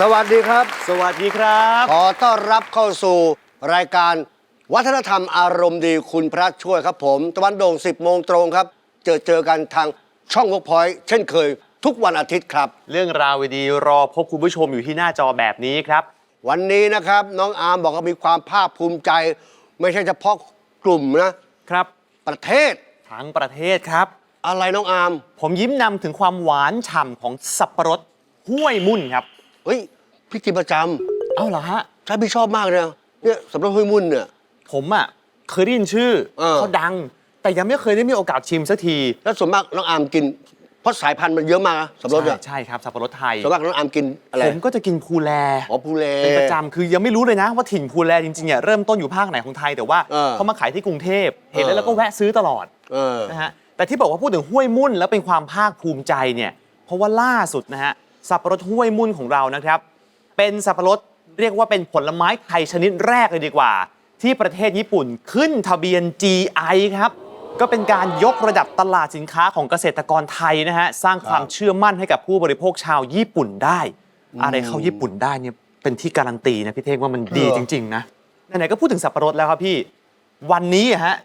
สวัสดีครับ สวัสดีครับ ขอต้อนรับเข้าสู่รายการวัฒนธรรมอารมณ์ดีคุณพระช่วยครับผม ตะวันโด่ง 10 โมงตรงครับ เจอเจอกันทางช่องวกพอยเช่นเคย ทุกวันอาทิตย์ครับ เรื่องราวดีๆรอพบคุณผู้ชมอยู่ที่หน้าจอแบบนี้ครับ วันนี้นะครับน้องอาร์มบอกว่ามีความภาคภูมิใจ ไม่ใช่เฉพาะกลุ่มนะครับ ประเทศทั้งประเทศครับ อะไรน้องอาร์มผมยิ้มนำถึงความหวานฉ่ำของสับปะรดห้วยมุ่นครับ เฮ้ยพี่กินประจเอ้าเหรอฮะำใช่พี่ชอบมากเลยนะเนี่ยสำหรับห้วยมุ่นเนี่ย ผมอะเคยได้ยินชื่อเออ เขาดัง แต่ยังไม่เคยได้มีโอกาสชิมสักทีแล้วส่วนมากน้องอาร์มกิน เพราะสายพันธุ์มันเยอะมากนะสับปะรดใช่เนี่ยใช่ครับสับปะรดไทย ส่วนมากน้องอาร์มกินอะไรผมก็จะกินภูแล อ๋อพูเล เป็นประจำคือยังไม่รู้เลยนะว่าถิ่นภูแลจริงๆเนี่ยเริ่มต้นอยู่ภาคไหนของไทยแต่ว่าเออเขามาขายที่กรุงเทพเห็นแล้วเออเราก็แวะซื้อตลอดเออ นะฮะแต่ที่บอกว่าพูดถึงห้วยมุ่นแล้วเป็นความภาคภูมิใจเนี่ยเพราะว่าล่าสุดนะฮะ สับปะรดห้วยมุ่นของเรานะครับ เป็นสับปะรดเรียกว่าเป็นผลไม้ไทยชนิดแรกเลยดีกว่า ที่ประเทศญี่ปุ่นขึ้นทะเบียน GI ครับ ก็เป็นการยกระดับตลาดสินค้าของเกษตรกรไทยนะฮะ สร้างความเชื่อมั่นให้กับผู้บริโภคชาวญี่ปุ่นได้ อะไรเข้าญี่ปุ่นได้เนี่ยเป็นที่การันตีนะพี่เท่งว่ามันดีเออจริง ๆ นะไหนๆก็พูดถึงสับปะรดแล้วครับพี่ วันนี้อะฮะ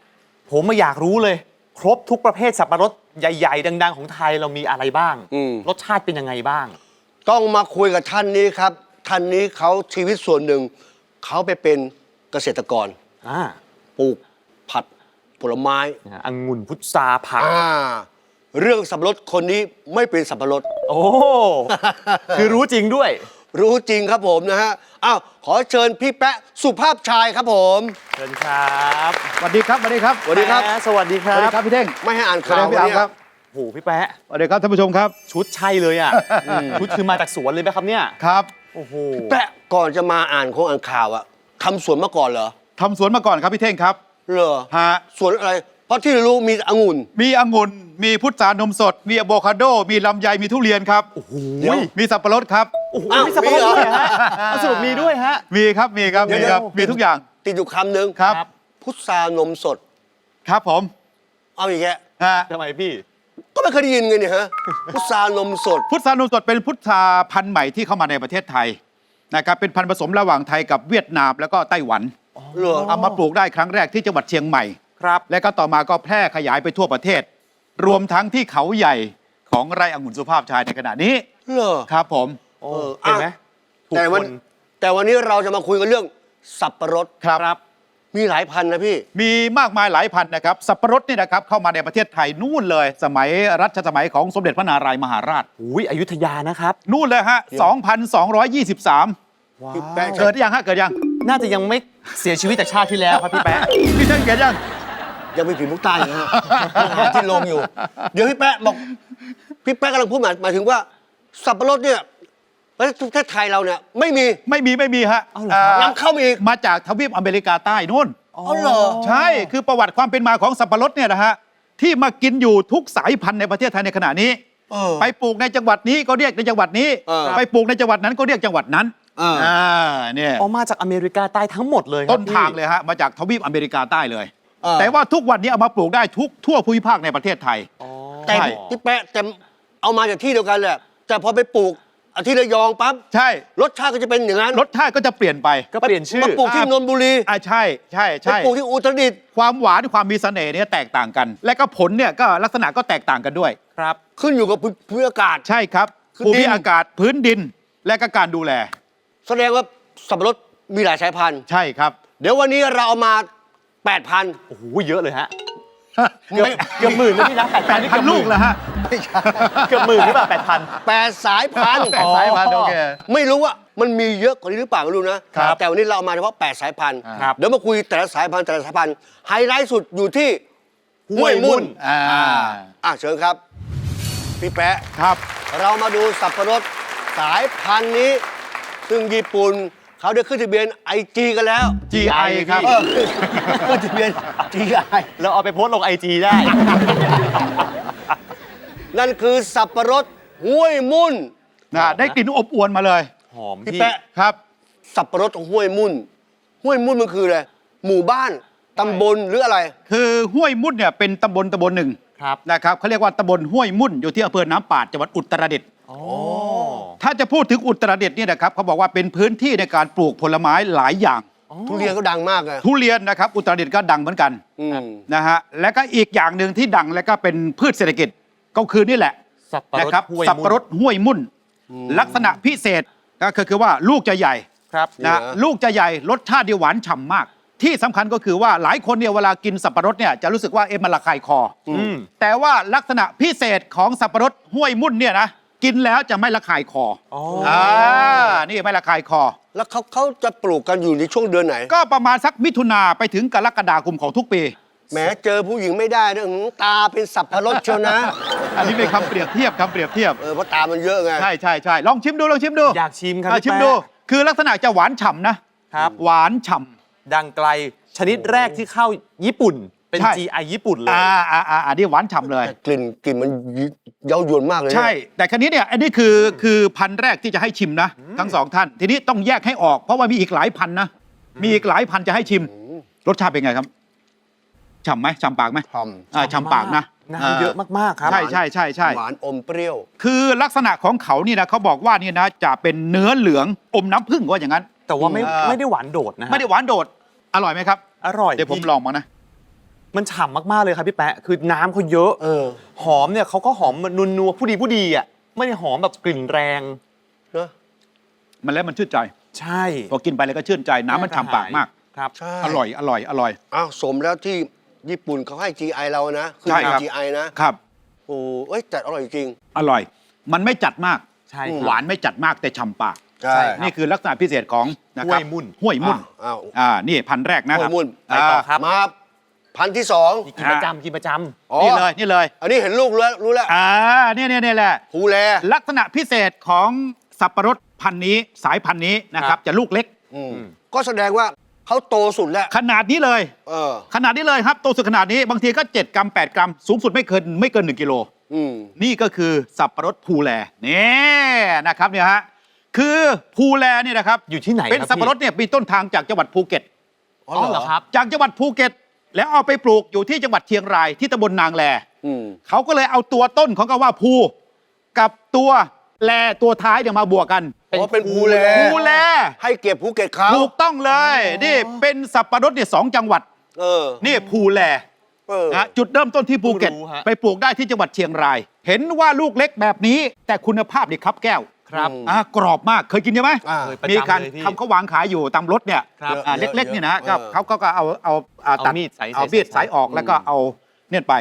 ผมมาอยากรู้เลย ครบทุกประเภทสับปะรดใหญ่ ๆ ดัง ๆ ของไทยเรามีอะไรบ้างอืมรสชาติเป็นยังไงบ้าง ต้องมาคุยกับท่านนี้ครับ ท่านนี้เขาชีวิตส่วนหนึ่ง เขาไปเป็นเกษตรกรอ่าปลูกผัดผลไม้นะฮะองุ่นพุทราผัก อ่าเรื่องสับปะรดคนนี้ไม่เป็นสับปะรด โอ้ คือรู้จริงด้วย รู้จริงครับผมนะฮะอ้าวขอเชิญพี่แปะสุภาพชายครับผม เชิญครับสวัสดีครับสวัสดีครับสวัสดีครับ แหมสวัสดีคสรัวัสดีบครับพี่เท่ง ไม่ให้อ่านสวัสข่าดีวพี่อาร์มเนี่ยครับ โหพี่แป๊ะสวัสดีครับท่านผู้ชมครับ ชุดใช่เลยอะชุดคือมาจากสวนเลยไหมครับเนี่ยครับโอ้โหแปะก่อนจะมาอ่านโครงอ่านข่าวอะทำสวนมาก่อนเหรอทำสวนมาก่อนครับพี่เท่งครับเหรอฮะสวนอะไร เพราะที่รู้มีองุ่น มีองุ่นมีพุทรานมสด มีอะโวคาโด มีลำไยมีทุเรียนครับเดี๋ยว มีสับปะรดครับ โอ้โหอ้าวมีสับปะรดมีเหรอด้วยเหรอฮะเอาสรุปมีด้วยฮะ มีครับมีครับเดี๋ยวมีครับเดี๋ยวมีทุกอย่างติดอยู่คำหนึ่งครับครับพุทรานมสดครับผม เอาอีกแกฮะทำไมพี่ ก็ไม่เคยได้ยินไงเนี่ยฮะ พุทรานมสด พุทรานมสดเป็นพุทราพันธุ์ใหม่ที่เข้ามาในประเทศไทยนะครับเป็นพันธุ์ผสมระหว่างไทยกับเวียดนามแล้วก็ไต้หวันเหรอ เอามาปลูกได้ครั้งแรกที่จังหวัดเชียงใหม่ ครับ และก็ต่อมาก็แพร่ขยายไปทั่วประเทศ รวมทั้งที่เขาใหญ่ของไร่องุ่นสุภาพชายในขณะนี้เหรอ ครับผมโอ้เออเห็นไหมอะถูกแต่ควันนแต่วันนี้เราจะมาคุยกันเรื่องสับปะรดครับครับ มีหลายพันนะพี่ มีมากมายหลายพันธุ์นะครับ สับปะรดนี่นะครับเข้ามาในประเทศไทยนู่นเลย สมัยรัชสมัยของสมเด็จพระนารายมหาราช อุ้ยอยุธยานะครับ นู่นเลยฮะ 2,223พี่แป๊ะเกิดยังฮะเกิดยังน่าจะยังไม่เสียชีวิตจากชาติที่แล้วครับพี่แป๊ะ พี่เท่งเกิดยัง ยังมีผีมุกใต้อยู่นะฮะหาที่ลงอยู่ เดี๋ยวพี่แป๊ะบอก พี่แป๊ะกำลังพูดหมายหมายถึงว่า สับปะรดเนี่ย ประเทศไทยเราเนี่ยไม่มี ไม่มีไม่มีฮะเอาเหรอครับอ่นำเข้ามาอีก มาจากทวีปอเมริกาใต้นู่น อ๋อเหรอ ใช่ คือประวัติความเป็นมาของสับปะรดเนี่ยนะฮะที่มากินอยู่ทุกสายพันธุ์ในประเทศไทยในขณะนี้ เออไปปลูกในจังหวัดนี้ก็เรียกในจังหวัดนี้ เออไปปลูกในจังหวัดนั้นก็เรียกจังหวัดนั้นเอออ่เนี่ยออกมาจากอเมริกาใต้ทั้งหมดเลยครับต้นทางพี่เลยฮะมาจากทวีปอเมริกาใต้เลย เออ แต่ว่าทุกวันนี้เอามาปลูกได้ทุกทั่วภูมิภาคในประเทศไทยอ๋อแต่ใช่พี่แป๊ะแต่เอามาจากที่เดียวกันแหละแต่พอไปปลูก อาที่ระยองปั๊บใช่รสชาติก็จะเป็นอย่างนั้นรสชาติก็จะเปลี่ยนไปก็เปลี่ยนชื่อมาปลูกที่นนทบุรีอ่าใช่ใช่ไปใช่ปลูกที่อุตรดิตถ์ความหวานความมีเสน่ห์เนี่ยแตกต่างกัน และก็ผลเนี่ยก็ลักษณะก็แตกต่างกันด้วยครับ ขึ้นอยู่กับภูมิอากาศใช่ครับคือภูมิดินอากาศพื้นดินและก็การดูแล แสดงว่าสับปะรดมีหลายสายพันธุ์ใช่ครับ เดี๋ยววันนี้เราเอามา8,000โอ้โหเยอะเลยฮะเกือบเกือบหมื่นนะพี่นะแปดแปพันดนี่พัเกืนอบหลูมื่กนแล้วฮะ เกือบหมื่นหรือเปล่าแปดพัน8สายพันธุ์แปดสายพันธุ์โอเคไม่รู้ว่ามันมีเยอะกว่านี้หรือเปล่าไม่รู้นะ ครับแต่วันนี้เราเอามาเฉพาะ8สายพันธุ์ครับ เดี๋ยวมาคุยแต่ละสายพันธุ์แต่ละสายพันธุ์ไฮไลท์สุดอยู่ที่ห้วยมุ่นอ่าอะเชิญครับ พี่แปะ ครับ เรามาดูสับปะรดสายพันธุ์นี้ ซึ่งญี่ปุ่นเขาได้ขึ้นทะเบียนไอจีกันแล้ว GI ครับ เออขึ้นทะเบียน GI เราเอาไปโพสต์ลงไอจีได้ นั่นคือสับปะรดห้วยมุ่น นะได้กลิ่นอบอวนมาเลยหอมพี่พี่แปะ ครับ สับปะรดห้วยมุ่น ห้วยมุ่นมันคืออะไรหมู่บ้านตำบลหรืออะไร คือห้วยมุ่นเนี่ยเป็นตำบลตำบลหนึ่งครับนะครับเขาเรียกว่าตำบลห้วยมุ่นอยู่ที่อำเภอน้ำปาดจังหวัดอุตรดิตถ์โอ้ถ้าจะพูดถึงอุตรดิตถ์เนี่ยนะครับเขาบอกว่าเป็นพื้นที่ในการปลูกผลไม้หลายอย่าง ทุเรียนก็ดังมากเลยทุเรียนนะครับอุตรดิตถ์ก็ดังเหมือนกันอืมนะฮะและก็อีกอย่างหนึ่งที่ดังและก็เป็นพืชเศรษฐกิจ ก็คือนี่แหละสับปะรนะดครับห้วยสับปะรดห้วยมุ่น ลักษณะพิเศษก็คือคือว่าลูกจะใหญ่ครับนี่นะนะลูกจะใหญ่รสชาติเดียวหวานฉ่ำมาก ที่สำคัญก็คือว่าหลายคนเนี่ยเวลากินสับปะรดเนี่ยจะรู้สึกว่าเอ๊ะมันระคายคอออืมแต่ว่าลักษณะพิเศษของสับปะรดห้วยมุ่นเนี่ยนะกินแล้วจะไม่ระคายคออ๋ออ่านี่ไม่ระคายคอ แล้วเขาเขาจะปลูกกันอยู่ในช่วงเดือนไหน ก็ประมาณสักมิถุนาไปถึงกรกฎาคมของทุกปี แหมเจอผู้หญิงไม่ได้ด้วยหือตาเป็นสับพรดเชียวนะ อันนี้เป็นคำเปรียบเทียบคำเปรียบเทียบ เออเพราะตามันเยอะไง ใช่ใช่ใช่ลองชิมดูลองชิมดูอยากชิมครับอะพี่ชิมแป๊ะดูคือลักษณะจะหวานฉ่ำนะครับ หวานฉ่ำ ดังไกลชนิดแรกที่เข้าญี่ปุ่น เป็น ใช่ GI ญี่ปุ่นเลยอ่าอ่าอ่าอันนี้หวานฉ่ำเลยแต่กลิ่นกลิ่นมันเย้ายวนมากเลยนะใช่ แต่ครั้นี้เนี่ยอันนี้คือคือพันธุ์แรกที่จะให้ชิมนะ ทั้งสองท่าน ทีนี้ต้องแยกให้ออก เพราะว่ามีอีกหลายพันธุ์นะ มีอีกหลายพันธุ์จะให้ชิม รสชาติเป็นไงครับฉ่ำไหมฉ่ำปากไหมทอ่าฉ่ำปากนะ น้ำเยอะมากๆครับ ใช่ใช่ใช่ใช่ำหวานอมเปรี้ยว คือลักษณะของเขานี่นะเขาบอกว่านี่นะจะเป็นเนื้อเหลืองอมน้ำผึ้งว่าอย่างนั้น แต่ว่าไม่อ่าไม่ได้หวานโดดนะฮะไม่ได้หวานโดดอร่อยไหมครับ อร่อยเดี๋ยวผมพี่ลองมานะมันฉ่ำมากๆเลยครับพี่แปะคือน้ำเขาเยอะเออ หอมเนี่ยเขาก็หอมมันนัวๆผู้ดีผู้ดีอะไม่ได้หอมแบบกลิ่นแรงเนอะมันแล้วมันชื่นใจ ใช่พอกินไปแล้วก็ชื่นใจน้ำมันฉ่ำปากมากครับใช่อร่อยอร่อยอร่อยอ้าวสมแล้วที่ ญี่ปุ่นเขาให้ GI เรานะคือใช่ครับ GI นะครับ โอ้เอ้ยแต่อร่อยจริง อร่อย มันไม่จัดมาก ใช่อืมหวานไม่จัดมากแต่ฉ่ำปาก ใช่ครับ นี่คือลักษณะพิเศษของนะครับห้วยมุ่น ห้วยมุ่นอ้าว อ่า นี่พันธุ์แรกนะคห้รัวบยมุ่นไปต่อครับ มาพันธุ์ที่สองกินประจำกินประจอ๋อนี่เลยนี่เลยอันนี้เห็นลูกแล้วรู้แล้วอ่าเนี่ยเนี่ยเนี่ยแหละ ภูแล ลักษณะพิเศษของสับปะรดพันธุ์นี้สายพันธุ์นี้นะครับ จะลูกเล็ก อืมก็แสดงว่า เขาโตสุดแล้ว ขนาดนี้เลย เออ ขนาดนี้เลยครับโตสุดขนาดนี้บางทีก็ 7 กรัม 8 กรัม สูงสุดไม่เกินไม่เกิน 1 กิโล อืม นี่ก็คือสับปะรดภูแลนี่นะครับเนี่ยฮะคือภูแลเนี่ยนะครับำอยู่ที่ไหนเป็นครับสับปะรดเนี่ยมีต้นทางจากจังหวัดภูเก็ต อ๋อเหรอครับ จากจังหวัดภูเก็ต แล้วเอาไปปลูกอยู่ที่จังหวัดเชียงรายที่ตำบลนางแลอืม เขาก็เลยเอาตัวต้นของคำว่าภูกับตัว แลตัวท้ายเนี่ยมาบวกกันเพราะเป็นภูแล ภูแล ให้เก็บภูเก็ตเขาถูกต้องเลย นี่เป็นสับปะรดเนี่ยสองจังหวัด เออ นี่ภูแลเออ นะจุดเริ่มต้นที่ภูเก็ตเพิ่งรู้ฮะ ไปปลูกได้ที่จังหวัดเชียงราย เห็นว่าลูกเล็กแบบนี้ แต่คุณภาพนี่ครับแก้วครับอืมอ่ากรอบมากเคยกินใช่ไหมอ่าเคยประมีจำการเลยพี่ทำเขาวางขายอยู่ตามรถเนี่ยครับอ่าเยอะเล็กๆเนี่ยนะเยก็อะเขาก็เอาเอาอ่าเอาตัดมีดใส่เอาใส่มีดใส่สายออกแล้วก็เอาเนี่ยไป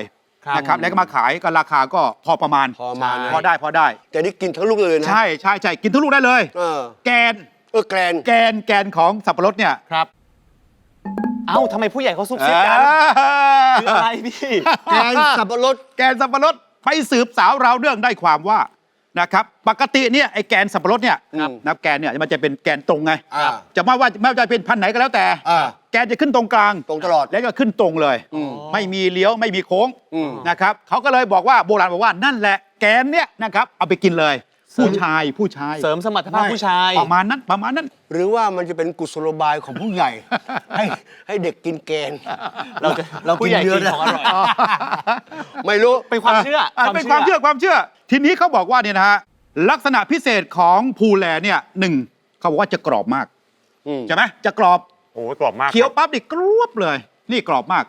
ครับนะครับแล้วก็มาขายก็ราคาก็พอประมาณพอมานะพอได้พอได้ แต่นี่กินทั้งลูกเลยนะใช่ใช่ใช่กินทุกลูกได้เลย เออแกนเออแกรนแกนแกนของสับปะรดเนี่ยครับ เอ้าทำไมผู้ใหญ่เขาซุบซิบกันคืออะไรพี่ แกรนสับปะรดแกนสับปะรดไปสืบสาวราวเรื่องได้ความว่านะครับปกติเนี่ยไอ้แกนสับปะรดเนี่ยครับนะแกนเนี่ยมันจะเป็นแกนตรงไง อ่า จะมาว่าไม่ว่าจะเป็นพันธุ์ไหนก็แล้วแต่ อ่า แกนจะขึ้นตรงกลางตรงตลอด แล้วก็ขึ้นตรงเลย อืม ไม่มีเลี้ยวไม่มีโค้งอืม นะครับเขาก็เลยบอกว่าโบราณบอกว่านั่นแหละแกนเนี่ยนะครับเอาไปกินเลย ผู้ชายผู้ชายเสริมสมรรถภาพผู้ชาย ประมาณนั้นประมาณนั้น หรือว่ามันจะเป็นกุศโลบายของผู้ใหญ่ ให้ให้เด็กกินแกน เราจะเรากินผู้ใหญ่เยอะกินนะของอร่อย ไม่รู้ เป็นความเชื่ออะเป็นความเชื่อความเชื่อ ทีนี้เขาบอกว่าเนี่ยนะฮะลักษณะพิเศษของภูแลเนี่ยหนึ่งเขาบอกว่าจะกรอบมากอืม ใช่ไหมจะกรอบ โอ้ยกรอบมากเคี้ยวปั๊บนี่กรวบเลย นี่กรอบมาก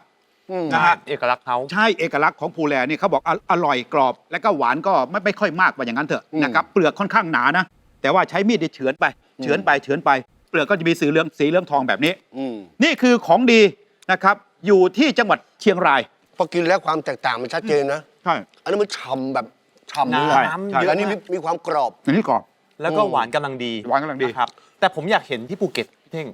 อืมนะฮะ เอกลักษณ์เขา ใช่เอกลักษณ์ของภูแลนี่เขาบอกออร่อยกรอบ แล้วก็หวานก็ไม่ไม่ค่อยมากว่าอย่างนั้นเถอะนะครับเปลือกค่อนข้างหนานะ แต่ว่าใช้มีดเนี่ยเฉือนไปเฉือนไปเฉือนไปเปลือกก็จะมีสีเหลืองสีเหลืองทองแบบนี้ อืมนี่คือของดีนะครับ อยู่ที่จังหวัดเชียงราย พอกินแล้วความแตกต่างมันชัดเจนนะ ใช่ อันนี้นมันฉ่ำแบบฉ่ำเลยน้อะำใช่ เยอัอะนนี้มีมาก มีความกรอบ อันนี้กรอบ แล้วก็อืมหวานกำลังดีหวานกำลังดีนะครับ แต่ผมอยากเห็นที่ภูเก็ตพี่เท่ง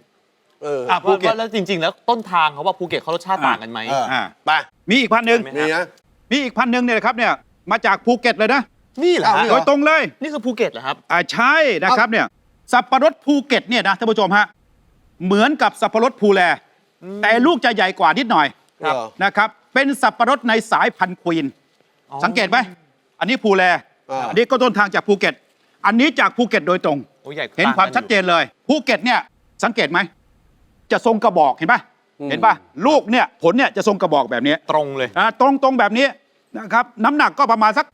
เอออะภูเก็ตว่าแล้วจริง ๆ แล้วต้นทางเขาว่าภูเก็ตเขารสชาติต่างกันไหม เอออ่าไปมีอีกพันหนึ่งไหมนี่นะ มีอีกพันหนึ่งเนี่ยนะครับเนี่ยมาจากภูเก็ตเลยนะนี่เหรออ้าวฮะนี่โดเหยตรงเลยนี่คือภูเก็ตเหรอครับ อ่าใช่นะครับเนี่ยสับปะรดภูเก็ตเนี่ยนะท่านผู้ชมฮะเหมือนกับสับปะรดภูแล แต่ลูกจะใหญ่กว่านิดหน่อยครับนะครับเป็นสับปะรดในสายพันธุ์ควีน อ๋อสังเกตไหมอันนี้ภูแลอ่า อันนี้ก็ต้นทางจากภูเก็ต อันนี้จากภูเก็ตโดยตรง โอ้ยใหญ่เห็นความชัดเจนเลยภูเก็ตเนี่ยสังเกตไหม จะทรงกระบอกเห็นปะเห็นปะลูกเนี่ยผลเนี่ยจะทรงกระบอกแบบนี้ตรงเลยอ่าตรงตรงแบบนี้นะครับน้ำหนักก็ประมาณสัก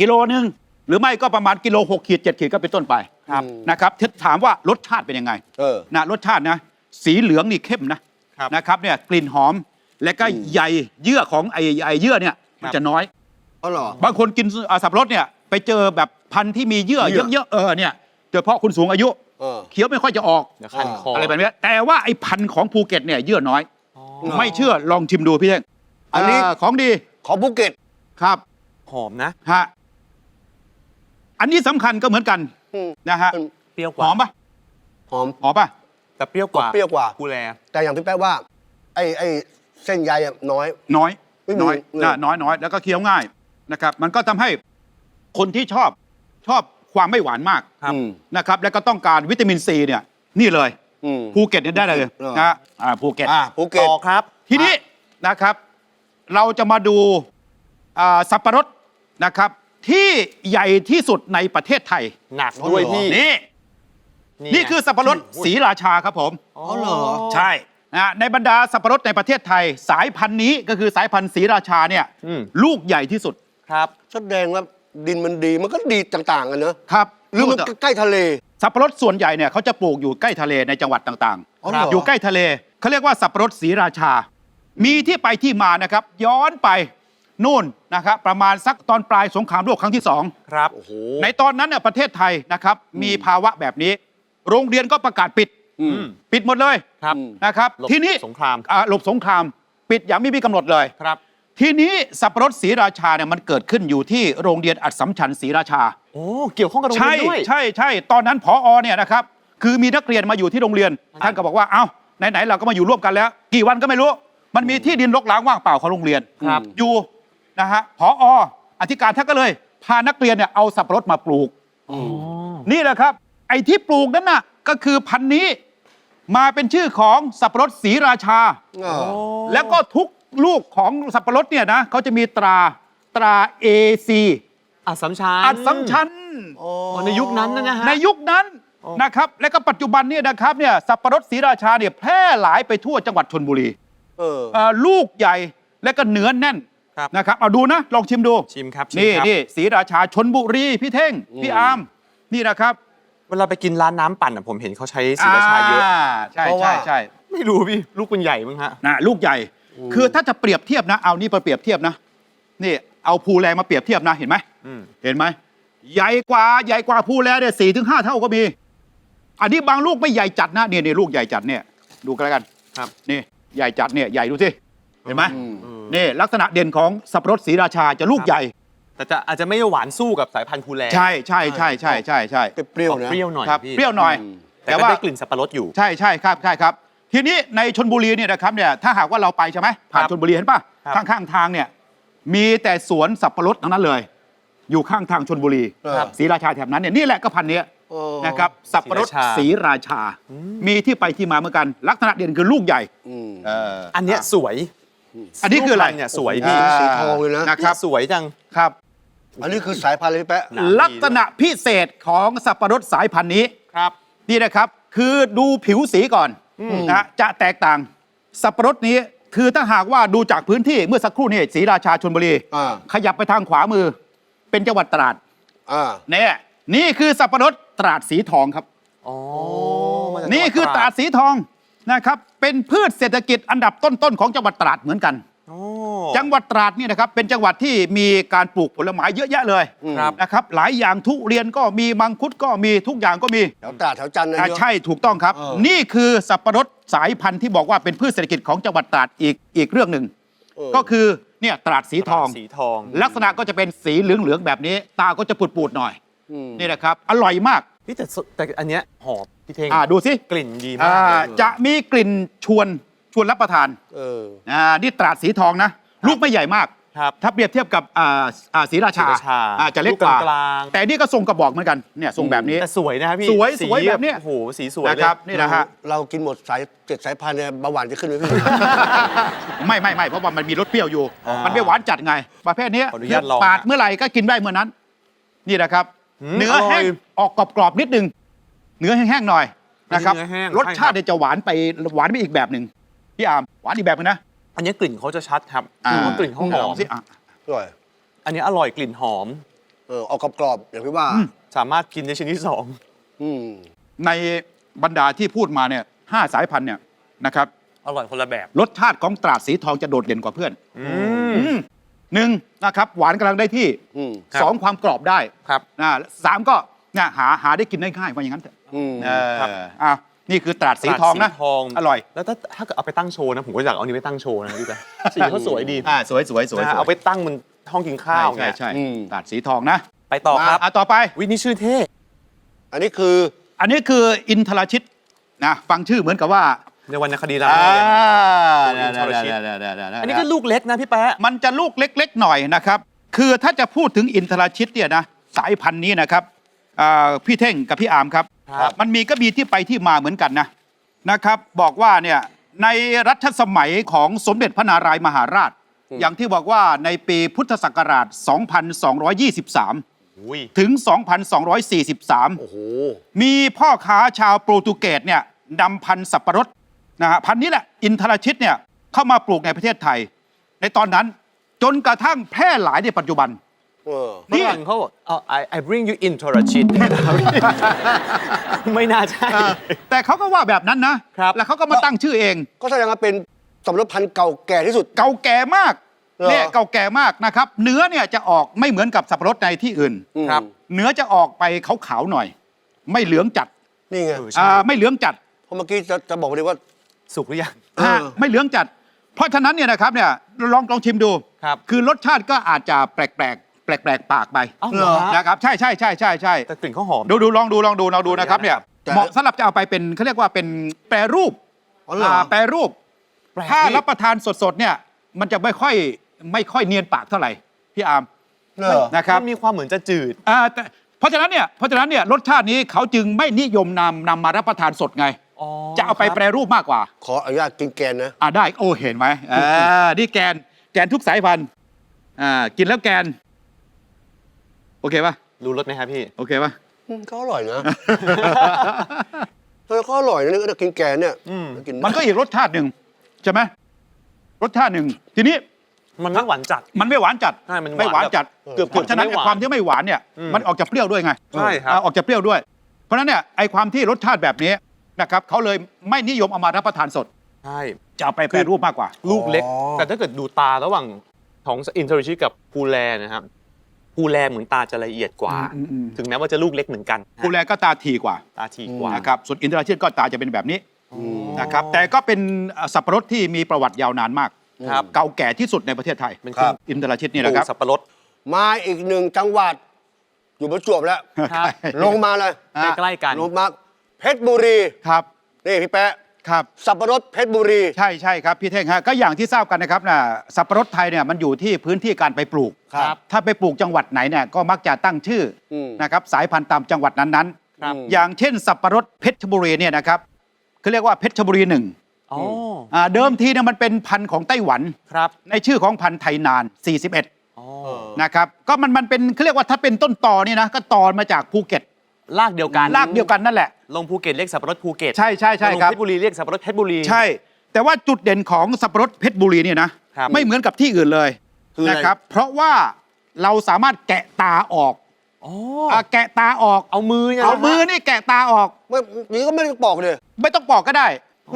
กิโลหนึ่งหรือไม่ก็ประมาณกิโล6ขีด7ขีดก็เป็นต้นไปครับนะครับถ้าถามว่ารสชาติเป็นยังไงเออ นะรสชาตินะ สีเหลืองนี่เข้มนะครับนะครับเนี่ยกลิ่นหอมและก็ใยเยื่อของไอ้ไอ้เยื่อเนี่ยมันครับ จะน้อย อ๋อเหรอ บางคนกินอ่าสับปะรดเนี่ยไปเจอแบบพันธุ์ที่มีเยื่อเยื่อเยอะๆเออเนี่ยโดยเฉพาะคุณสูงอายุ เออเคี้ยวไม่ค่อยจะออกเดี๋ยวคันคออะไรแบบเนี้ยแต่ว่าไอ้พันธุ์ของภูเก็ตเนี่ยเยื่อน้อยอ๋อไม่เชื่อลองชิมดูพี่เท่งอันนี้ เของดีของภูเก็ต ครับหอมนะ ฮะอันนี้สำคัญก็เหมือนกันอืม นะฮะเปรี้ยวกหว่าอมปะหอม หอมปะแต่เปรี้ยวกว่าเปรี้ยวกว่า กูแลแต่อย่างพี่แป๊ะว่า ไอ้ไอ้เส้นใยอะน้อย น้อยไม่มีน้อยเลย นะน้อยน้อยแล้วก็เคี้ยวง่ายนะครับ มันก็ทำให้คนที่ชอบชอบ ความไม่หวานมากครับอืมนะครับ แล้วก็ต้องการวิตามินซีเนี่ย นี่เลยอืม ภูเก็ตเนี่ยได้เลยเออ นะอ่าภูเก็ต อ่าภูเก็ต ต่อครับ ทีนี้นะครับเราจะมาดูอ่าสับปะรดนะครับ ที่ใหญ่ที่สุดในประเทศไทยหนักด้วยพี่ นี่นี่คือสับปะรดสีราชาครับผม อ๋อเหรอ ใช่นะในบรรดาสับปะรดในประเทศไทย สายพันธุ์นี้ก็คือสายพันธุ์สีราชาเนี่ยอืม ลูกใหญ่ที่สุด ครับ แสดงว่า ดินมันดีมันก็ดีต่างๆกันเนอะครับหรือมันใกล้ทะเล สับปะรดส่วนใหญ่เนี่ยเขาจะปลูกอยู่ใกล้ทะเลในจังหวัดต่างอ๋อเหรออยู่ใกล้ทะเลเขาเรียกว่าสับปะรดสีราชา มีที่ไปที่มานะครับ ย้อนไปนู่นนะครับประมาณสักตอนปลายสงครามโลกครั้งที่สอง ครับ โอ้โห ในตอนนั้นเนี่ยประเทศไทยนะครับมีภาวะแบบนี้ โรงเรียนก็ประกาศปิดอืม ปิดหมดเลยครับ นะครับหลบทีนี้สงคราม อ่หลบสงคราม ปิดอย่างไม่มีกำหนดเลย ครับ ทีนี้สับปะรดศรีราชาเนี่ยมันเกิดขึ้นอยู่ที่โรงเรียนอัดสัมชัญศรีราชา โอ้เกี่ยวข้องกับโรงใช่เรียนด้วย ใช่ใช่ตอนนั้นผอเนี่ยนะครับคือมีนักเรียนมาอยู่ที่โรงเรียน ท่านก็บอกว่าเอ้าไหนๆเราก็มาอยู่ร่วมกันแล้ว กี่วันก็ไม่รู้ มันมีที่ดินรกร้างว่างเปล่าของโรงเรียนครับ อยู่นะฮะผออธิการท่านก็เลย พานักเรียนเนี่ยเอาสับปะรดมาปลูกอ๋อนี่แหละครับ ไอ้ที่ปลูกนั้นน่ะก็คือพันธุ์นี้มาเป็นชื่อของสับปะรดศรีราชาเออแล้วก็ทุก ลูกของสับปะรดเนี่ยนะเขาจะมีตราตรา AC อัดสัมชัญอัดสัมชัญอ๋ออ๋อในยุคนั้นนะฮะ ในยุคนั้นอ๋อนะครับ และก็ปัจจุบันเนี่ยนะครับเนี่ยสับปะรดศรีราชาเนี่ยแพร่หลายไปทั่วจังหวัดชนบุรีเออเอ่อลูกใหญ่และก็เนื้อแน่นครับ นะครับเอาดูนะ ลองชิมดู ชิมครับชิมนี่ครับ นี่ศรีราชาชนบุรี พี่เท่ง พี่อาร์มนี่นะครับเวลาไปกินร้านน้ำปั่นอะผมเห็นเขาใช้สีราชาเยอะ ใช่เพราะใช่ว่า ใช่ ไม่รู้พี่ ลูกเป็นใหญ่มั้งฮะ นะลูกใหญ่ คือถ้าจะเปรียบเทียบนะ เอานี่มาเปรียบเทียบนะ นี่เอาภูแลมาเปรียบเทียบนะ เห็นไหมอืมเห็นไหม ใหญ่กว่าใหญ่กว่าภูแลเนี่ยสี่ถึงห้าเท่าก็มี อันนี้บางลูกไม่ใหญ่จัดนะเนี่ยเนี่ยลูกใหญ่จัดเนี่ย ดูกันแล้วกันครับ นี่ใหญ่จัดเนี่ยใหญ่ดูสิเห็นไหมอืมนี่ลักษณะเด่นของสับปะรดศรีราชาจะลูกใหญ่ แต่จะอาจจะไม่ได้หวานสู้กับสายพันธุ์ภูแลใช่ใช่ใช่ใช่ใช่ใช่เปรี้ยวออกๆนะเปรี้ยวหน่อยครับพี่เปรี้ยวหน่อยอืมแต่แต่ก็ว่าได้กลิ่นสับปะรดอยู่ ใช่ใช่ครับใช่ครับ ทีนี้ในชนบุรีเนี่ยนะครับเนี่ยถ้าหากว่าเราไปใช่ไหมผ่านครับชนบุรีเห็นป่ะครับ ข้างๆทางเนี่ยมีแต่สวนสับปะรดทั้งนั้นเลย อยู่ข้างทางชนบุรีครับ ศรีราชาแถบนั้นเนี่ยนี่แหละก็พันธุ์เนี้ยโอ้ นะครับสับปะรดศรีราชา มีที่ไปที่มาเหมือนกัน ลักษณะเด่นคือลูกใหญ่ อืม เออ อันเนี้ยสวยอันนี้คืออะไรรูปพันธุ์เนี่ยสวยพี่สีทองเลยนะ นะครับสวยจัง ครับ อันนี้คือสายพันธุ์เลยพี่แป๊ะหนาดีลักษณะพิเศษของสับปะรดสายพันธุ์นี้ ครับ นี่นะครับ คือดูผิวสีก่อน นะจะแตกต่างสับปะรดนี้คือถ้าหากว่าดูจากพื้นที่เมื่อสักครู่นี่ศรีราชาชนบุรี อ่า ขยับไปทางขวามือ เป็นจังหวัดตราดอ่าเนี่ยนี่คือสับปะรดตราดสีทองครับ อ๋อมาจากนี่คือตราดสีทองนะครับ เป็นพืชเศรษฐกิจอันดับต้นๆของจังหวัดตราดเหมือนกันโอ้ จังหวัดตราดเนี่ยนะครับเป็นจังหวัดที่มีการปลูกผลไม้เยอะแยะเลยครับนะครับหลายอย่างทุเรียนก็มีมังคุดก็มีทุกอย่างก็มีแถวตราดแถวจันทร์นะอ่าเยอะ ใช่ถูกต้องครับ เออ นี่คือสับปะรดสายพันธุ์ที่บอกว่าเป็นพืชเศรษฐกิจของจังหวัดตราดอีกอีกเรื่องหนึ่งเออ ก็คือเนี่ยตราดสีทอง สีทอง ลักษณะก็จะเป็นสีเหลืองๆแบบนี้ ตาก็จะปูดๆหน่อยอืม นี่นะครับอร่อยมากพี่แต่สแต่อันเนี้ยหอมพี่เท่งอ่าดูสิกลิ่นดีมากอ่าเลยจะมีกลิ่นชวน ชวนรับประทานเออ อ่านี่ตราดสีทองนะ ลูกไม่ใหญ่มาก ครับถ้าเปรียบเทียบกับอ่าอ่าศรีราชาศรีราชาอ่าจะเล็กกว่า ลูกกลางๆ แต่นี่ก็ทรงกระบอกเหมือนกันเนี่ยทรงแบบนี้ แต่สวยนะครับพี่สวยสีสวยแบบเนี้ย โอ้โหสีสวยนะเลยครับนี่นะฮะ เรากินหมดสายเจ็ดสายพันธุ์เนี่ยเบาหวานจะขึ้นไหมพี่ ไม่ไม่ไม่เพราะว่ามันมีรสเปรี้ยวอยู่ อ่ามัมันไม่หวานจัดไง ประเภทเนี้ยขออนุญาตลองปาดนะเมื่อไหร่ก็กินได้เมื่อนั้น นี่นะครับ อืมเนื้อแห้งอร่อยออกกรอบๆนิดนึง เนื้อแห้งๆหน่อยนะครับเนื้อแห้งรสชาติใช่ครับ เนี่ยจะหวานไปหวานไปอีกแบบหนึ่ง พี่อาร์มหวานอีกแบบนึงนะ อันนี้กลิ่นเขาจะชัดครับอ่าเพราะกลิ่นเขาหอลมองสิอะ อร่อยอันนี้อร่อยกลิ่นหอม เออออกกรอบๆอย่างที่ว่าสามารถกินในชนิดที่สองอืมในบรรดาที่พูดมาเนี่ยห้าสายพันธุ์เนี่ยนะครับอร่อยคนละแบบ รสชาติของตราดสีทองจะโดดเด่นกว่าเพื่อนอืม อืมหนึ่งนะครับหวานกำลังได้ที่อืมครับ สองความกรอบได้ครับ นะสามก็เนี่ยหาหาได้กินได้ง่ายว่าอย่างนั้นเถอะอืมเออครับอะ นี่คือตราดสีทองนะสีทองอร่อย แล้วถ้าถ้าเกิดเอาไปตั้งโชว์นะ ผมก็อยากเอาอันนี้ไปตั้งโชว์นะพี่แต่สีเขาสวยดีอ่าสวยสวยสวยนะฮะสวยเอาไปตั้งบนห้องกินข้าวใช่ไงใช่อืมตราดสีทองนะไปต่อครับอะต่อไป วินี่ชื่อเท่ อันนี้คืออันนี้คืออินทรชิตนะฟังชื่อเหมือนกับว่าในวรรณคดีรามอ่าเกียรติ อินทรชิตเดี๋ยวๆๆๆๆอันนี้ก็ลูกเล็กนะพี่แป๊ะ มันจะลูกเล็ก ๆ หน่อยนะครับ คือถ้าจะพูดถึงอินทรชิตเนี่ยนะสายพันธุ์นี้นะครับ อ่าพี่เท่งกับพี่อาร์มครับ ครับ มันมีก็มีที่ไปที่มาเหมือนกันนะนะครับ บอกว่าเนี่ยในรัชสมัยของสมเด็จพระนารายมหาราช อย่างที่บอกว่าในปีพุทธศักราช 2223 อุ้ยถึง 2243 โอ้โห มีพ่อค้าชาวโปรตุเกสเนี่ยนำพันธุ์สับปะรดนะฮะพันธุ์นี้แหละอินทรชิตเนี่ยเข้ามาปลูกในประเทศไทย ในตอนนั้นจนกระทั่งแพร่หลายในปัจจุบันเออ ฝรั่งเขาบอกเอา I I bring you into a shit ไม่น่าใช่ แต่เขาก็ว่าแบบนั้นนะ ครับ แล้วเขาก็มาตั้งชื่อเอง ก็แสดงว่าเป็นสำรสพันธุ์เก่าแก่ที่สุด เก่าแก่มากเหรอเนี่ยเก่าแก่มากนะครับ เนื้อเนี่ยจะออกไม่เหมือนกับสับปะรดในที่อื่นอืมครับ เนื้อจะออกไปขาวๆหน่อย ไม่เหลืองจัดนี่ไงเออ ใช่ อ่าไม่เหลืองจัด เพราะเมื่อกี้จะจะบอกพอดีว่า สุกหรือยัง เออ ฮะไม่เหลืองจัด เพราะฉะนั้นเนี่ยนะครับเนี่ยลองลองชิมดู ครับ คือรสชาติก็อาจจะแปลกแปลกแปลกแปลกๆปากไปเอ้าเหรอฮะ นะครับใช่ใช่ใช่ใช่ใช่แต่กลิ่นเขาหอม ดูดูลองดูลองดูลองดูนะครับเนี่ยแต่ เหมาะสำหรับจะเอาไปเป็นเขาเรียกว่าเป็นแปรรูปอ๋อเหรออ่าแปรรูป แปลกถ้าพี่รับประทานสดๆเนี่ยมันจะไม่ค่อยไม่ค่อยเนียนปากเท่าไหร่พี่อาร์ม เหรอนะครับ มันมีความเหมือนจะจืด อ่าแต่เพราะฉะนั้นเนี่ยเพราะฉะนั้นเนี่ยรสชาตินี้เขาจึงไม่นิยมนำนำมารับประทานสดไง อ๋อจะเอาไปครับแปรรูปมากกว่า ขออนุญาตกินแกนนะ อ่าได้โอ้เห็นไหมอ่านี่แกนแกนทุกสายพันธุ์อ่ากินแล้วแกน โอเคป่ะ รู้รสไหมครับพี่ โอเคป่ะอืมก็อร่อยนะเออก็อร่อยนะนี่ก็กินแกนเนี่ยอืม กินมันก็อีกรสชาติหนึ่งใช่ไหมรสชาติหนึ่งทีนี้มันไม่หวานจัด มันไม่หวานจัดใช่มันหวานไม่หวานจัดแบบเกือบๆเพราะฉะนั้นไม่หวานความที่ไม่หวานเนี่ยอืมมันออกจากเปรี้ยวด้วยไงใช่ครับ อ่าออกจากเปรี้ยวด้วย เพราะฉะนั้นเนี่ยไอความที่รสชาติแบบนี้นะครับเขาเลยไม่นิยมเอามารับประทานสด ใช่ จะเอาไปแปรรูปมากกว่า ลูกเล็กอ๋อแต่ถ้าเกิดดูตาระหว่างของอินเทอร์ชิกับพูแลนะครับ พูแลเหมือนตาจะละเอียดกว่าอืมอืม ถึงแม้ว่าจะลูกเล็กเหมือนกันกูแลก็ตาทีกว่าตาทีกว่า นะครับส่วนอินทราชิตก็ตาจะเป็นแบบนี้อืมนะครับแต่ก็เป็นสับปะรดที่มีประวัติยาวนานมาก ครับ เก่าแก่ที่สุดในประเทศไทยมันครัคือบอินทราชิตนี่นะครับสับปะรด มาอีกหนึ่งจังหวัด อยู่ประจวบแล้ว ครับ ลงมาเลยอะใกล้ๆกัน ลงมาเพชรบุรี ครับ นี่พี่แป๊ะ ครับ สับปะรดเพชรบุรี ใช่ใช่ครับพี่เท่งฮะก็อย่างที่ทราบกันนะครับนะสับปะรดไทยเนี่ยมันอยู่ที่พื้นที่การไปปลูก ครับถ้าไปปลูกจังหวัดไหนเนี่ยก็มักจะตั้งชื่ออมนะครับสายพันธุ์ตามจังหวัดนั้นครับ ๆอย่างเช่น สับปะรดเพชรบุรีเนี่ยนะครับเขาเรียกว่าเพชรบุรีหนึ่งอ๋ออ่าเดิมทีเนี่ยมันเป็นพันธุ์ของไต้หวัน ครับในชื่อของพันธุ์ไทยนาน 41 อ๋อนะครับก็มันมันเป็นเขาเรียกว่าถ้าเป็นต้นตอเนี่ยนะก็ตอนมาจากภูเก็ต ลากเดียวกัน รากเดียวกันนั่นแหละ ลงภูเก็ตเรียกสับปะรดภูเก็ตใช่ใช่ใช่ลงครับ เพชรบุรีเรียกสับปะรดเพชรบุรี ใช่ แต่ว่าจุดเด่นของสับปะรดเพชรบุรีเนี่ยนะครับไม่เหมือนกับที่อื่นเลยคืออะไร นะครับ เพราะว่าเราสามารถแกะตาออกอ๋ออะแกะตาออกเอามือเนี่ยเอานะมือนี่แกะตาออก ไม่นี่ก็ไม่ได้ปอกเลย ไม่ต้องปอกก็ได้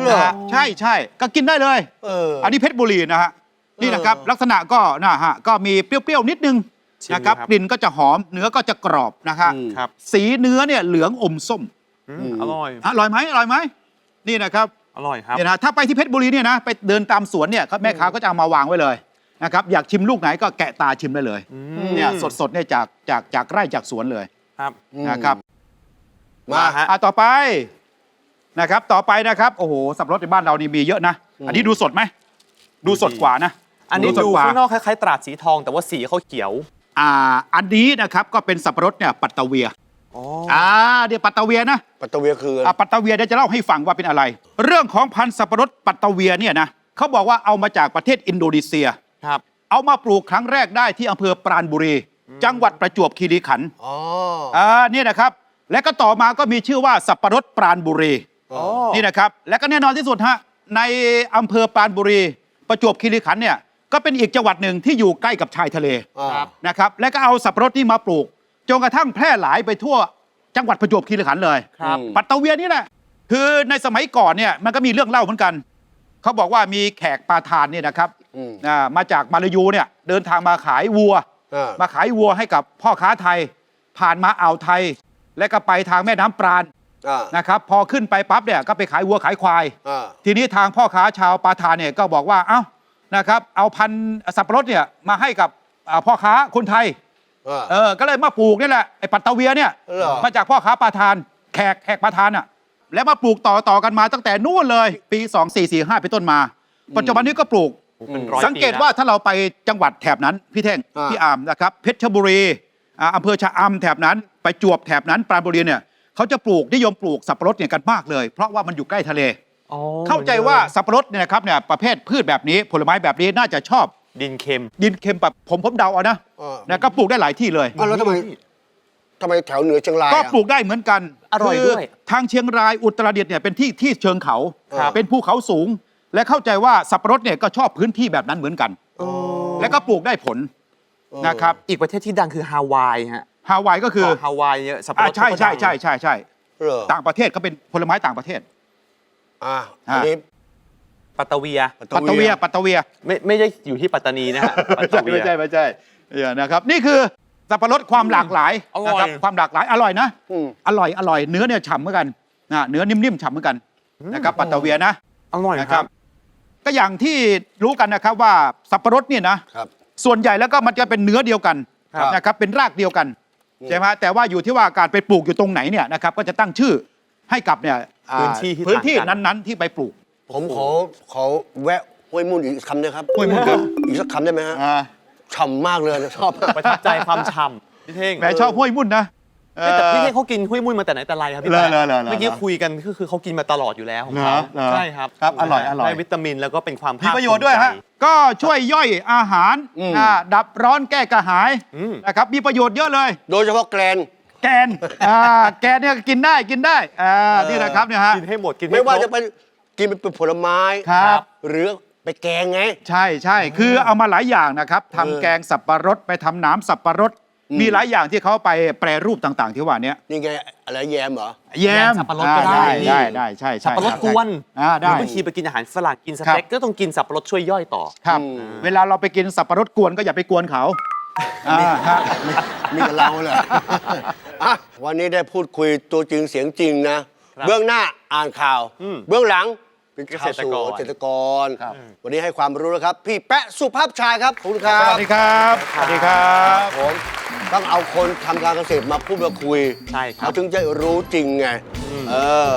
เหรอ นะฮะใช่ใช่ก็กินได้เลย เอออันนี้เพชรบุรีนะฮะนี่นะครับเออลักษณะก็นะฮะก็มีเปรี้ยวๆนิดนึงชิมนะครับดูครับ กลิ่นก็จะหอมเนื้อก็จะกรอบนะฮะอืมครับ สีเนื้อเนี่ยเหลืองอมส้ม อืมอร่อย อร่อยไหมอร่อยไหมนี่นะครับอร่อยครับเนี่ยนะถ้าไปที่เพชรบุรีเนี่ยนะไปเดินตามสวนเนี่ยก็แม่ค้าก็จะเอามาวางไว้เลยนะครับอยากชิมลูกไหนก็แกะตาชิมได้เลยอืมเนี่ยสดๆเนี่ยจากจากจากไร่จากสวนเลยครับนะครับมาฮะอะต่อไปนะครับ ต่อไปนะครับโอ้โหสับปะรดในบ้านเรานี่มีเยอะนะอันนี้ดูสดไหมดูสดกว่านะ อันนี้สดูกว่าข้างนอกคล้ายๆตราดสีทอง แต่ว่าสีเขาเขียว อ่า อันนี้นะครับก็เป็นสับปะรดเนี่ยปัตตะเวีย อ๋ออ่าเดี๋ยวปัตตะเวียนะปัตตะเวียคืออะปัตตะเวียเดี๋ยวจะเล่าให้ฟังว่าเป็นอะไร เรื่องของพันธุ์สับปะรดปัตตะเวียเนี่ยนะเขาบอกว่าเอามาจากประเทศอินโดนีเซีย ครับ เอามาปลูกครั้งแรกได้ที่อำเภอปราณบุรี จังหวัดประจวบคีรีขันธ์อ๋อ อ่านี่นะครับ และก็ต่อมาก็มีชื่อว่าสับปะรดปราณบุรี อ๋อ นี่นะครับ และก็แน่นอนที่สุดฮะในอำเภอปราณบุรี ประจวบคีรีขันธ์เนี่ยก็เป็นอีกจังหวัดหนึ่งที่อยู่ใกล้กับชายทะเลอ่าครับ นะครับ และก็เอาสับปะรดนี่มาปลูก จนกระทั่งแพร่หลายไปทั่วจังหวัดประจวบคีรีขันธ์เลยครับ ปัตตะเวียนี่แหละคือในสมัยก่อนเนี่ยมันก็มีเรื่องเล่าเหมือนกัน เขาบอกว่ามีแขกปาทานเนี่ยนะครับอืม อ่ามาจากมาลายูเนี่ยเดินทางมาขายวัวอ่ามาขายวัวให้กับพ่อค้าไทย ผ่านมาอ่าวไทย และก็ไปทางแม่น้ำปราณอ่านะครับพอขึ้นไปปั๊บเนี่ยก็ไปขายวัวขายควาย อ่า ทีนี้ทางพ่อค้าชาวปาทานเนี่ยก็บอกว่าเอ้านะครับเอาพันธุ์สับปะรดเนี่ยมาให้กับอ่าพ่อค้าคนไทย อ่าเออ ก็เลยมาปลูกนี่แหละไอ้ปัตตะเวียเนี่ย เหรอ มาจากพ่อค้าปาทาน แขกแขกปาทานอะ แล้วมาปลูกต่อต่อกันมาตั้งแต่นู่นเลย ปี 2 4 4 5เป็นต้นมา ปัจจุบันนี้ก็ปลูก เป็นร้อยสังเกตปีนะว่าถ้าเราไปจังหวัดแถบนั้น พี่เท่งอ่า พี่อามนะครับ เพชรบุรีอ่าอำเภอชะอำแถบนั้น ไปจวบแถบนั้นปราณบุรีเนี่ยเขาจะปลูกนิยมปลูกสับปะรดเนี่ยกันมากเลย เพราะว่ามันอยู่ใกล้ทะเล อ๋อเข้าใจว่าสับปะรดเนี่ยนะครับเนี่ยประเภทพืชแบบนี้ผลไม้แบบนี้น่าจะชอบ ดินเค็ม ดินเค็มแบบผมผมเดาเอานะอ่านะก็ปลูกได้หลายที่เลย อ้าวแล้วทำไมทำไมแถวเหนือเชียงรายก็อะปลูกได้เหมือนกันอร่อยคืด้วยทางเชียงรายอุตรดิตถ์เนี่ยเป็นที่ที่เชิงเขา ครับ เป็นภูเขาสูง และเข้าใจว่าสับปะรดเนี่ยก็ชอบพื้นที่แบบนั้นเหมือนกันอ๋อและก็ปลูกได้ผลนะครับอีกประเทศที่ดังคือฮาวายฮะฮาวายก็คือเกาะฮาวายเนี่ยสับปะอ่ารดใช่ใช่ก็ดังใช่ใช่ใช่เหรอต่างประเทศก็เป็นผลไม้ต่างประเทศ อ่าอันนี้ ปัตตะเวีย ปัตตะเวียปัตตะเวียไม่ไม่ได้อยู่ที่ปัตตานีนะฮะปัตตะเวียไม่ใช่ไม่ใช่เออนะครับ นี่คือสับปะรดความหลากหลายอร่อย นะครับความหลากหลายอร่อยนะอืม อร่อยอร่อยเนื้อเนี่ยฉ่ำเหมือนกันนะเนื้อนิ่มๆฉ่ำเหมือนกันนะครับปัตตะเวียนะ อร่อยนะคครัรับ บ ก็อย่างที่รู้กันนะครับว่าสับปะรดเนี่ยนะครับ ส่วนใหญ่แล้วก็มันจะเป็นเนื้อเดียวกันครับนะครับเป็นรากเดียวกันใช่ไหมแต่ว่าอยู่ที่ว่าการไปปลูกอยู่ตรงไหนเนี่ยนะครับก็จะตั้งชื่อให้กับเนี่ยอ่าพื้นที่ที่พื้นที่ต่างกัน นั้นๆที่ไปปลูก ผมขอขอแวะห้วยมุ่นอีกคำได้ครับ ห้วยมุ่นครับ อีกสักคำได้ไหมฮะฉ่ำมากเลยนะชอบมาก ประทับใจความฉ่ำพี่เท่งแหมชอบห้วยมุ่นนะเอ้ยแต่พี่เอ่อเท่งเขากินห้วยมุ้ยมาแต่ไหนแต่ไรครับพี่เหรอแป๊ะเหรอเหรอเหรอเมื่อกี้คุยกันก็คือเขากินมาตลอดอยู่แล้วของเขาเหรอเหรอใช่ครับครับอร่อยอร่อย ได้วิตามินแล้วก็เป็นความมีภาคประโยชน์ด้วยฮะ ภูมิใจ ก็ช่วยย่อยอาหารอืม อ่าดับร้อนแก้กระหายอืม นะครับมีประโยชน์เยอะเลย โดยเฉพาะแกลนแกนอ่าแกนเนี่ยกินได้กินได้อ่านี่นะครับเนี่ยฮะกินให้หมดกินให้ไม่ว่าครบ จะเป็น กินเป็นผลไม้ครับ หรือไปแกงไง ใช่ใช่คือเอามาหลายอย่างนะครับทำเออแกงสับปะรดไปทำน้ำสับปะรด อืม มีหลายอย่างที่เขาไปแปรรูปต่างๆ ที่ว่าเนี้ยนี่ไงอะไรแยมเหรอ แยมสับปะรดก็ได้อ่าได้ได้ใช่สับใช่ปะรดครับกวน อ่าหรืได้อบางทีไปกินอาหารฝรั่งกินสครับเต็กก็ต้องกินสับปะรดช่วยย่อยต่อ ครับ อืม เวลาเราไปกินสับปะรดกวนก็อย่าไปกวนเขาอ่าฮะ มีกับเราเลยอะวันนี้ได้พูดคุยตัวจริงเสียงจริงนะครับ เบื้องหน้าอ่านข่าวอืมเบื้องหลังเป็นชาวเกษตรสกวรนเกษตรกรครับวันนี้ให้ความรู้แล้วครับ พี่แปะสุภาพชายครับขอบคุณครัสบวัสดีครับสวัสดีครับผมต้องเอาคนทำการเกษตรมาพูดมาคุยใช่ครับเขาถึงจะรู้จริงไงเออ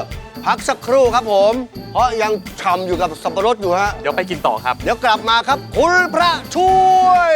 พักสักครู่ครับผม เพราะยังฉ่ำอยู่กับสับปะรดอยู่ฮะ เดี๋ยวไปกินต่อครับ เดี๋ยวกลับมาครับ คุณพระช่วย